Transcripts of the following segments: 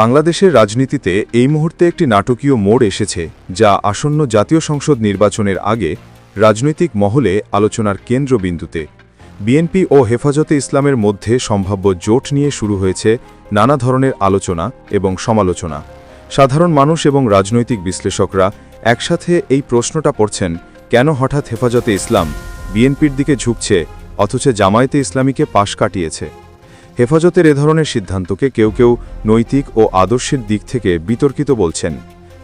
বাংলাদেশের রাজনীতিতে এই মুহূর্তে একটি নাটকীয় মোড় এসেছে, যা আসন্ন জাতীয় সংসদ নির্বাচনের আগে রাজনৈতিক মহলে আলোচনার কেন্দ্রবিন্দুতে। বিএনপি ও হেফাজতে ইসলামের মধ্যে সম্ভাব্য জোট নিয়ে শুরু হয়েছে নানা ধরনের আলোচনা এবং সমালোচনা। সাধারণ মানুষ এবং রাজনৈতিক বিশ্লেষকরা একসাথে এই প্রশ্নটা পড়ছেন, কেন হঠাৎ হেফাজতে ইসলাম বিএনপির দিকে ঝুঁকছে, অথচ জামায়াতে ইসলামীকে পাশ কাটিয়েছে? হেফাজতের এ ধরনের সিদ্ধান্তকে কেউ কেউ নৈতিক ও আদর্শের দিক থেকে বিতর্কিত বলছেন,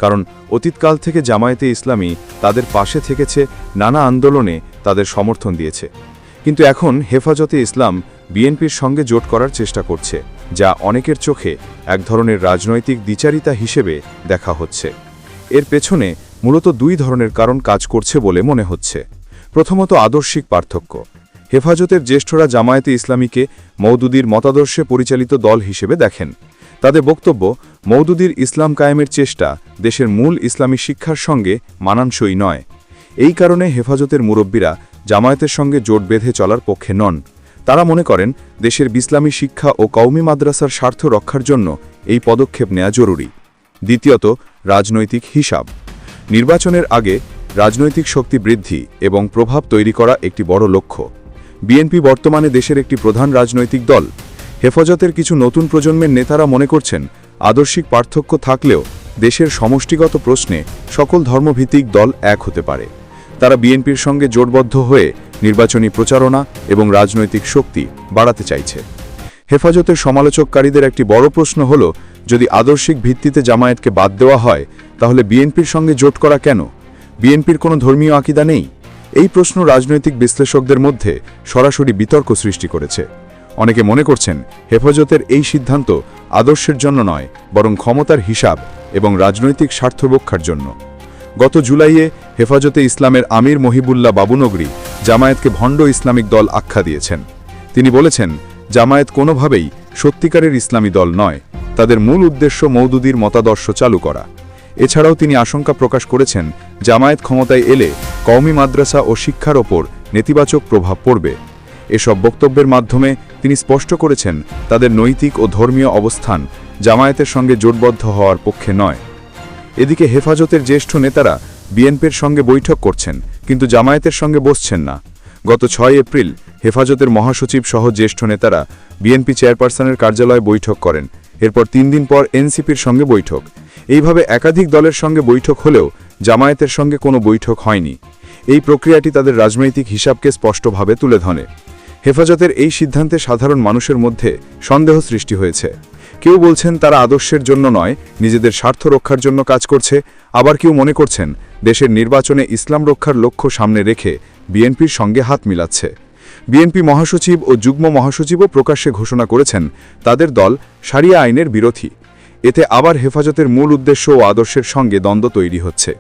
কারণ অতীতকাল থেকে জামায়াতে ইসলামী তাদের পাশে থেকেছে, নানা আন্দোলনে তাদের সমর্থন দিয়েছে। কিন্তু এখন হেফাজতে ইসলাম বিএনপির সঙ্গে জোট করার চেষ্টা করছে, যা অনেকের চোখে এক ধরনের রাজনৈতিক দ্বিচারিতা হিসেবে দেখা হচ্ছে। এর পেছনে মূলত দুই ধরনের কারণ কাজ করছে বলে মনে হচ্ছে। প্রথমত আদর্শিক পার্থক্য। হেফাজতের জ্যেষ্ঠরা জামায়াতে ইসলামীকে মৌদুদির মতাদর্শে পরিচালিত দল হিসেবে দেখেন। তাদের বক্তব্য মৌদুদির ইসলাম কায়েমের চেষ্টা দেশের মূল ইসলামী শিক্ষার সঙ্গে মানানসই নয়। এই কারণে হেফাজতের মুরব্বীরা জামায়াতের সঙ্গে জোট বেঁধে চলার পক্ষে নন। তারা মনে করেন, দেশের বিসলামী শিক্ষা ও কওমি মাদ্রাসার স্বার্থ রক্ষার জন্য এই পদক্ষেপ নেওয়া জরুরি। দ্বিতীয়ত, রাজনৈতিক হিসাব। নির্বাচনের আগে রাজনৈতিক শক্তি বৃদ্ধি এবং প্রভাব তৈরি করা একটি বড় লক্ষ্য। বিএনপি বর্তমানে দেশের একটি প্রধান রাজনৈতিক দল। হেফাজতের কিছু নতুন প্রজন্মের নেতারা মনে করছেন, আদর্শিক পার্থক্য থাকলেও দেশের সমষ্টিগত প্রশ্নে সকল ধর্মভিত্তিক দল এক হতে পারে। তারা বিএনপির সঙ্গে জোটবদ্ধ হয়ে নির্বাচনী প্রচারণা এবং রাজনৈতিক শক্তি বাড়াতে চাইছে। হেফাজতের সমালোচককারীদের একটি বড় প্রশ্ন হল, যদি আদর্শিক ভিত্তিতে জামায়াতকে বাদ দেওয়া হয়, তাহলে বিএনপির সঙ্গে জোট করা কেন? বিএনপির কোনো ধর্মীয় আকিদা নেই? এই প্রশ্ন রাজনৈতিক বিশ্লেষকদের মধ্যে সরাসরি বিতর্ক সৃষ্টি করেছে। অনেকে মনে করছেন হেফাজতের এই সিদ্ধান্ত আদর্শের জন্য নয়, বরং ক্ষমতার হিসাব এবং রাজনৈতিক স্বার্থ রক্ষার জন্য। গত জুলাইয়ে হেফাজতে ইসলামের আমির মহিবুল্লাহ বাবুনগরী জামায়াতকে ভণ্ড ইসলামিক দল আখ্যা দিয়েছেন। তিনি বলেছেন, জামায়াত কোনোভাবেই সত্যিকারের ইসলামী দল নয়, তাদের মূল উদ্দেশ্য মৌদুদির মতাদর্শ চালু করা। এছাড়াও তিনি আশঙ্কা প্রকাশ করেছেন, জামায়াত ক্ষমতায় এলে কওমি মাদ্রাসা ও শিক্ষার ওপর নেতিবাচক প্রভাব পড়বে। এসব বক্তব্যের মাধ্যমে তিনি স্পষ্ট করেছেন, তাদের নৈতিক ও ধর্মীয় অবস্থান জামায়াতের সঙ্গে জোটবদ্ধ হওয়ার পক্ষে নয়। এদিকে হেফাজতের জ্যেষ্ঠ নেতারা বিএনপির সঙ্গে বৈঠক করছেন, কিন্তু জামায়াতের সঙ্গে বসছেন না। গত ছয় এপ্রিল হেফাজতের মহাসচিব সহ জ্যেষ্ঠ নেতারা বিএনপি চেয়ারপারসনের কার্যালয়ে বৈঠক করেন। এরপর তিন দিন পর এনসিপির সঙ্গে বৈঠক। এইভাবে একাধিক দলের সঙ্গে বৈঠক হলেও জামায়াতের সঙ্গে কোনো বৈঠক হয়নি। এই প্রক্রিয়াটি তাদের রাজনৈতিক হিসাবকে স্পষ্টভাবে তুলে ধরে। হেফাজতের এই সিদ্ধান্তে সাধারণ মানুষের মধ্যে সন্দেহ সৃষ্টি হয়েছে। কেউ বলছেন তারা আদর্শের জন্য নয়, নিজেদের স্বার্থ রক্ষার জন্য কাজ করছে, আবার কেউ মনে করছেন দেশের নির্বাচনে ইসলাম রক্ষার লক্ষ্য সামনে রেখে বিএনপির সঙ্গে হাত মিলাচ্ছে। বিএনপি মহাসচিব ও যুগ্ম মহাসচিবও প্রকাশ্যে ঘোষণা করেছেন, তাদের দল সারিয়া আইনের বিরোধী। এতে আবার হেফাজতের মূল উদ্দেশ্য ও আদর্শের সঙ্গে দ্বন্দ্ব তৈরি হচ্ছে।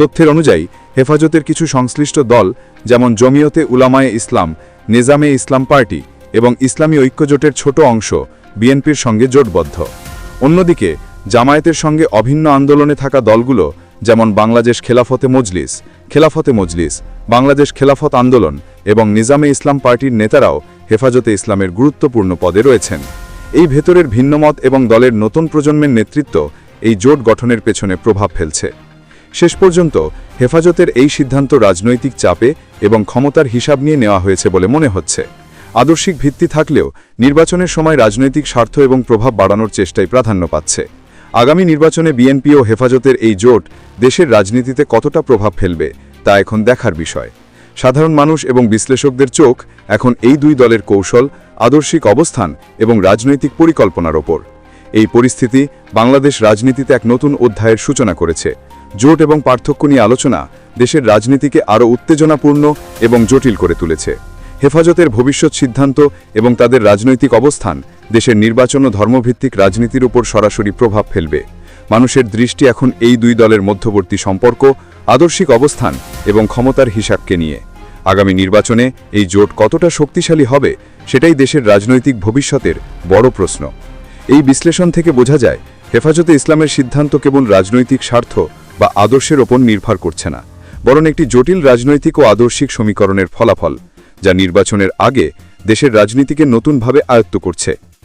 তথ্যের অনুযায়ী, হেফাজতের কিছু সংশ্লিষ্ট দল, যেমন জমিয়তে উলামায়ে ইসলাম, নিজামে ইসলাম পার্টি এবং ইসলামী ঐক্যজোটের ছোট অংশ, বিএনপির সঙ্গে জোটবদ্ধ। অন্যদিকে, জামায়াতের সঙ্গে অভিন্ন আন্দোলনে থাকা দলগুলো, যেমন বাংলাদেশ খেলাফতে মজলিস খেলাফতে মজলিস, বাংলাদেশ খেলাফত আন্দোলন এবং নিজামে ইসলাম পার্টির নেতারাও হেফাজতে ইসলামের গুরুত্বপূর্ণ পদে রয়েছেন। এই ভেতরের ভিন্নমত এবং দলের নতুন প্রজন্মের নেতৃত্ব এই জোট গঠনের পেছনে প্রভাব ফেলছে। শেষ পর্যন্ত হেফাজতের এই সিদ্ধান্ত রাজনৈতিক চাপে এবং ক্ষমতার হিসাব নিয়ে নেওয়া হয়েছে বলে মনে হচ্ছে। আদর্শিক ভিত্তি থাকলেও নির্বাচনের সময় রাজনৈতিক স্বার্থ এবং প্রভাব বাড়ানোর চেষ্টায় প্রাধান্য পাচ্ছে। আগামী নির্বাচনে বিএনপি ও হেফাজতের এই জোট দেশের রাজনীতিতে কতটা প্রভাব ফেলবে, তা এখন দেখার বিষয়। সাধারণ মানুষ এবং বিশ্লেষকদের চোখ এখন এই দুই দলের কৌশল, আদর্শিক অবস্থান এবং রাজনৈতিক পরিকল্পনার ওপর। এই পরিস্থিতি বাংলাদেশ রাজনীতিতে এক নতুন অধ্যায়ের সূচনা করেছে। জোট এবং পার্থক্য নিয়ে আলোচনা দেশের রাজনীতিকে আরও উত্তেজনাপূর্ণ এবং জটিল করে তুলেছে। হেফাজতের ভবিষ্যৎ সিদ্ধান্ত এবং তাদের রাজনৈতিক অবস্থান দেশের নির্বাচন ও ধর্মভিত্তিক রাজনীতির উপর সরাসরি প্রভাব ফেলবে। মানুষের দৃষ্টি এখন এই দুই দলের মধ্যবর্তী সম্পর্ক, আদর্শিক অবস্থান এবং ক্ষমতার হিসাবকে নিয়ে। আগামী নির্বাচনে এই জোট কতটা শক্তিশালী হবে সেটাই দেশের রাজনৈতিক ভবিষ্যতের বড় প্রশ্ন। এই বিশ্লেষণ থেকে বোঝা যায়, হেফাজতে ইসলামের সিদ্ধান্ত কেবল রাজনৈতিক স্বার্থ বা আদর্শের ওপর নির্ভর করছে না, বরং একটি জটিল রাজনৈতিক ও আদর্শিক সমীকরণের ফলাফল, যা নির্বাচনের আগে দেশের রাজনীতিকে নতুনভাবে আয়ত্ত করছে।